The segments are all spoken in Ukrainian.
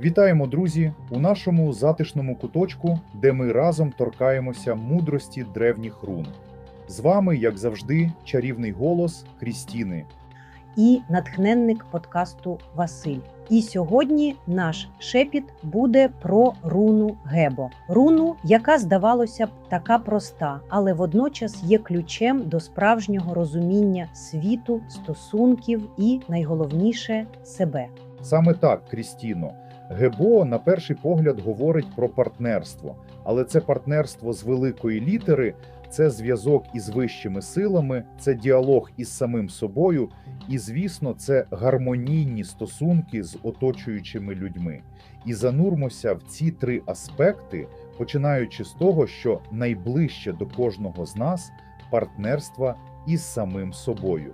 Вітаємо, друзі, у нашому затишному куточку, де ми разом торкаємося мудрості древніх рун. З вами, як завжди, чарівний голос Крістіни. і натхненник подкасту Василь. І сьогодні наш шепіт буде про руну Гебо. Руну, яка здавалося б така проста, але водночас є ключем до справжнього розуміння світу, стосунків і найголовніше себе. Саме так, Крістіно. Гебо на перший погляд говорить про партнерство, але це партнерство з великої літери, це зв'язок із вищими силами, це діалог із самим собою, і, звісно, це гармонійні стосунки з оточуючими людьми. І занурмося в ці три аспекти, починаючи з того, що найближче до кожного з нас партнерства із самим собою.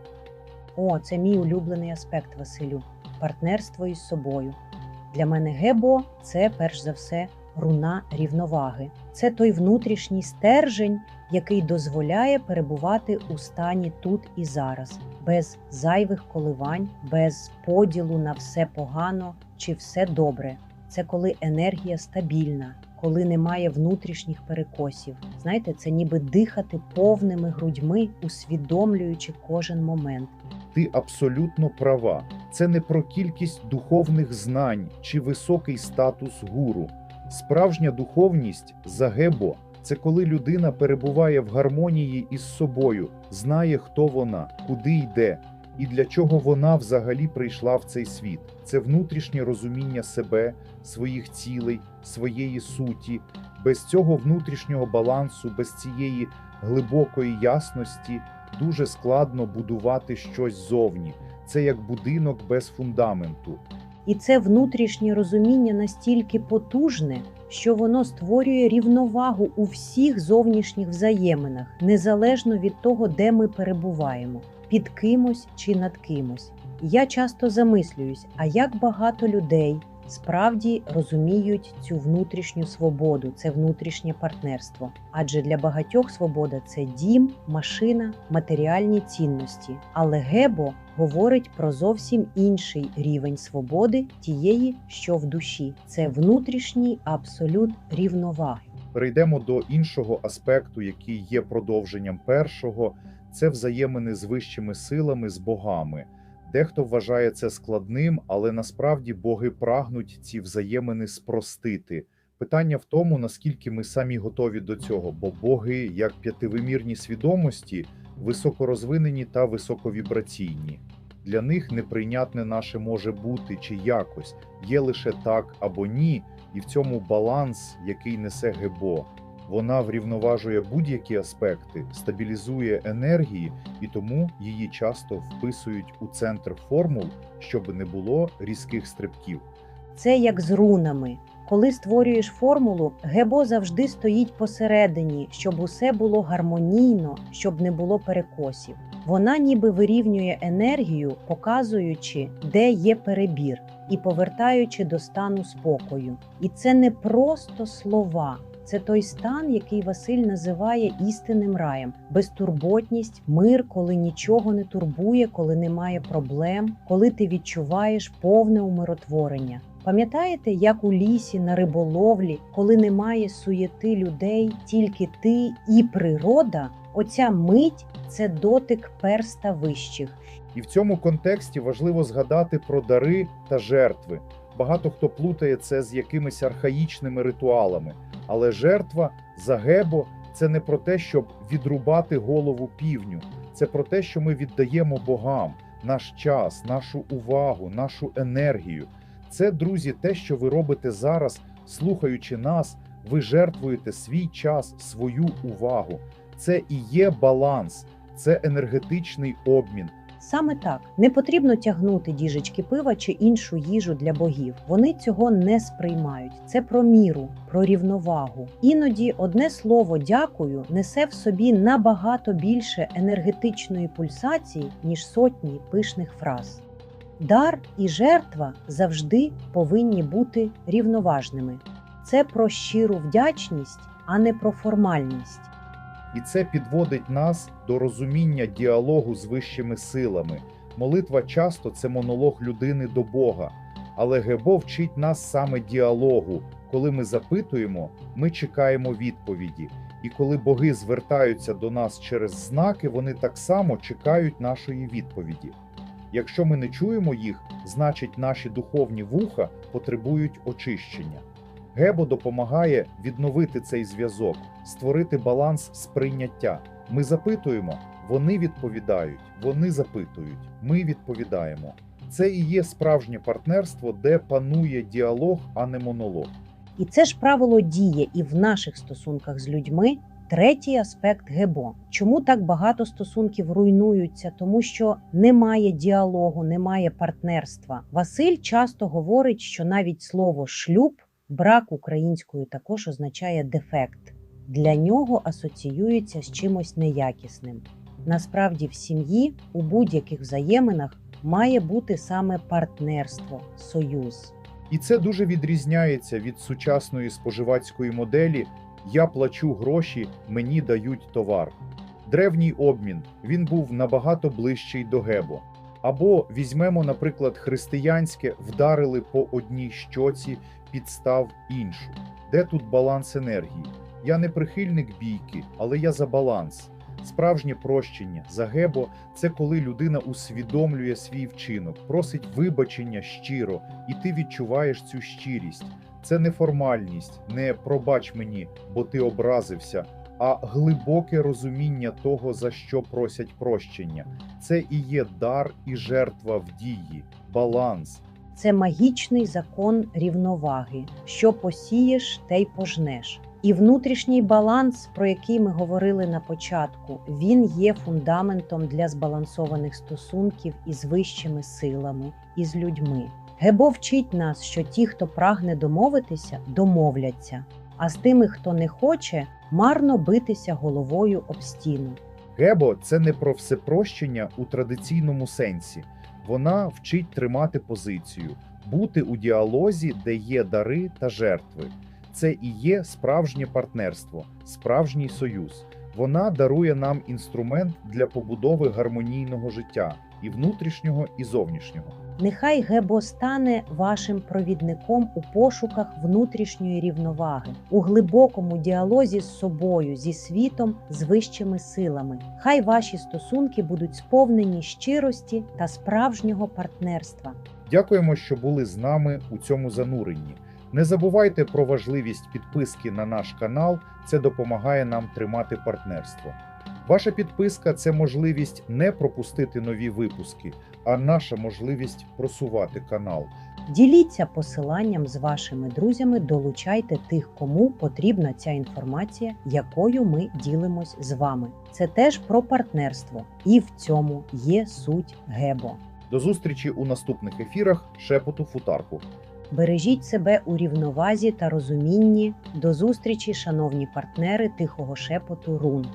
О, це мій улюблений аспект, Василю. Партнерство із собою. Для мене Гебо це перш за все руна рівноваги. Це той внутрішній стержень, який дозволяє перебувати у стані тут і зараз, без зайвих коливань, без поділу на все погано чи все добре. Це коли енергія стабільна, коли немає внутрішніх перекосів. Знаєте, це ніби дихати повними грудьми, усвідомлюючи кожен момент. Ти абсолютно права. Це не про кількість духовних знань чи високий статус гуру. Справжня духовність загебо це коли людина перебуває в гармонії із собою, знає, хто вона, куди йде і для чого вона взагалі прийшла в цей світ. Це внутрішнє розуміння себе, своїх цілей, своєї суті. Без цього внутрішнього балансу, без цієї глибокої ясності дуже складно будувати щось зовні. Це як будинок без фундаменту. І це внутрішнє розуміння настільки потужне, що воно створює рівновагу у всіх зовнішніх взаєминах, незалежно від того, де ми перебуваємо, під кимось чи над кимось. Я часто замислююсь, а як багато людей справді розуміють цю внутрішню свободу, це внутрішнє партнерство. Адже для багатьох свобода це дім, машина, матеріальні цінності. Але Гебо говорить про зовсім інший рівень свободи, тієї, що в душі. Це внутрішній абсолют рівноваги. Перейдемо до іншого аспекту, який є продовженням першого, це взаємини з вищими силами, з богами. Дехто вважає це складним, але насправді боги прагнуть ці взаємини спростити. Питання в тому, наскільки ми самі готові до цього, бо боги, як п'ятивимірні свідомості, високорозвинені та високовібраційні. Для них неприйнятне наше може бути чи якось, є лише так або ні, і в цьому баланс, який несе Гебо. Вона врівноважує будь-які аспекти, стабілізує енергії, і тому її часто вписують у центр формул, щоб не було різких стрибків. Це як з рунами. Коли створюєш формулу, гебо завжди стоїть посередині, щоб усе було гармонійно, щоб не було перекосів. Вона ніби вирівнює енергію, показуючи, де є перебір, і повертаючи до стану спокою. І це не просто слова. Це той стан, який Василь називає істинним раєм, безтурботність, мир, коли нічого не турбує, коли немає проблем, коли ти відчуваєш повне умиротворення. Пам'ятаєте, як у лісі на риболовлі, коли немає суєти людей, тільки ти і природа, оця мить це дотик перста вищих. І в цьому контексті важливо згадати про дари та жертви. Багато хто плутає це з якимись архаїчними ритуалами, але жертва загебо це не про те, щоб відрубати голову півню, це про те, що ми віддаємо богам наш час, нашу увагу, нашу енергію. Це, друзі, те, що ви робите зараз, слухаючи нас, ви жертвуєте свій час, свою увагу. Це і є баланс, це енергетичний обмін. Саме так не потрібно тягнути діжечки пива чи іншу їжу для богів. Вони цього не сприймають. Це про міру, про рівновагу. Іноді одне слово дякую несе в собі набагато більше енергетичної пульсації, ніж сотні пишних фраз. Дар і жертва завжди повинні бути рівноважними. Це про щиру вдячність, а не про формальність. І це підводить нас до розуміння діалогу з вищими силами. Молитва часто це монолог людини до Бога. Але Гебо вчить нас саме діалогу. Коли ми запитуємо, ми чекаємо відповіді. І коли боги звертаються до нас через знаки, вони так само чекають нашої відповіді. Якщо ми не чуємо їх, значить наші духовні вуха потребують очищення. Гебо допомагає відновити цей зв'язок, створити баланс сприйняття. Ми запитуємо, вони відповідають, вони запитують, ми відповідаємо. Це і є справжнє партнерство, де панує діалог, а не монолог. І це ж правило діє і в наших стосунках з людьми. Третій аспект ГЕБО. Чому так багато стосунків руйнуються? Тому що немає діалогу, немає партнерства. Василь часто говорить, що навіть слово шлюб, брак українською також означає дефект. Для нього асоціюється з чимось неякісним. Насправді, в сім'ї у будь-яких взаєминах має бути саме партнерство, союз. І це дуже відрізняється від сучасної споживацької моделі Я плачу гроші, мені дають товар. Древній обмін він був набагато ближчий до гебо. Або візьмемо, наприклад, християнське вдарили по одній щоці, підстав іншу. Де тут баланс енергії? Я не прихильник бійки, але я за баланс. Справжнє прощення за гебо це коли людина усвідомлює свій вчинок, просить вибачення щиро, і ти відчуваєш цю щирість. Це не формальність, не пробач мені, бо ти образився, а глибоке розуміння того, за що просять прощення. Це і є дар і жертва в дії, баланс. Це магічний закон рівноваги. Що посієш, те й пожнеш. І внутрішній баланс, про який ми говорили на початку, він є фундаментом для збалансованих стосунків із вищими силами, і з людьми. Гебо вчить нас, що ті, хто прагне домовитися, домовляться, а з тими, хто не хоче, марно битися головою об стіну. Гебо це не про всепрощення у традиційному сенсі. Вона вчить тримати позицію, бути у діалозі, де є дари та жертви. Це і є справжнє партнерство, справжній союз. Вона дарує нам інструмент для побудови гармонійного життя і внутрішнього, і зовнішнього. Нехай Гебо стане вашим провідником у пошуках внутрішньої рівноваги, у глибокому діалозі з собою, зі світом, з вищими силами. Хай ваші стосунки будуть сповнені щирості та справжнього партнерства. Дякуємо, що були з нами у цьому зануренні. Не забувайте про важливість підписки на наш канал, це допомагає нам тримати партнерство. Ваша підписка це можливість не пропустити нові випуски, а наша можливість просувати канал. Діліться посиланням з вашими друзями, долучайте тих, кому потрібна ця інформація, якою ми ділимось з вами. Це теж про партнерство, і в цьому є суть Гебо. До зустрічі у наступних ефірах Шепоту Футарку. Бережіть себе у рівновазі та розумінні. До зустрічі, шановні партнери тихого шепоту Рун.